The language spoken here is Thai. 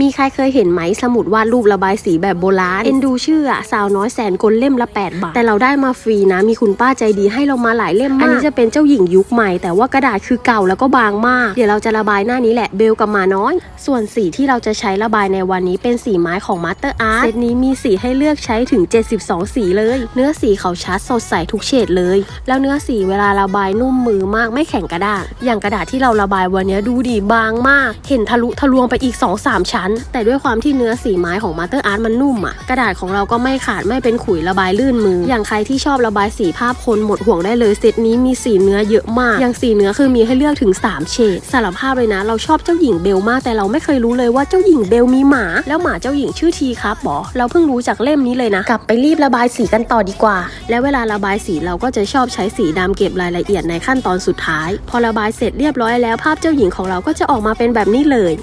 มีใครเคยเห็นไหมสมุดวาดรูประบายสีแบบโบราณ เอ็นดูชื่ออะสาวน้อยแสนกลเล่มละ 8 บาท แต่เราได้มาฟรีนะ มีคุณป้าใจดีให้เรามาหลายเล่มมาก อันนี้จะเป็นเจ้าหญิงยุคใหม่ แต่ว่ากระดาษคือเก่าแล้วก็บางมาก เดี๋ยวเราจะระบายหน้านี้แหละเบลกับมาน้อย ส่วนสีที่เราจะใช้ระบายในวันนี้เป็นสีไม้ของมาสเตอร์อาร์ตเซตนี้มีสีให้เลือกใช้ถึง 72 สีเลย เนื้อสีเขาชัดสดใสทุกเฉดเลย แล้วเนื้อสีเวลาระบายนุ่มมือมากไม่แข็งกระด้างอย่างกระดาษที่เราระบายวันนี้ดูดีบางมาก เห็นทะลุทะลวงไปอีก 2-3 ชั้นแต่ด้วยความที่เนื้อสีไม้ของมาสเตอร์อาร์ตมันนุ่มอะกระดาษของเราก็ไม่ขาดไม่เป็นขุยระบายลื่นมือ อย่างใครที่ชอบระบายสีภาพคนหมดห่วงได้เลยเซตนี้มีสีเนื้อเยอะมาก อย่างสีเนื้อคือมีให้เลือกถึง 3 เฉดสารภาพเลยนะ เราชอบเจ้าหญิงเบลมาก แต่เราไม่เคยรู้เลยว่าเจ้าหญิงเบลมีหมา แล้วหมาเจ้าหญิงชื่อทีครับบอเราเพิ่งรู้จากเล่มนี้เลยนะ กลับไปรีบระบายสีกันต่อดีกว่า แล้วเวลาระบายสีเราก็จะชอบใช้สีดำเก็บรายละเอียดในขั้นตอนสุดท้าย พอระบายเสร็จเรียบร้อยแล้วภาพเจ้าหญิงของเราก็จะออกมาเป็นแบบนี้เลย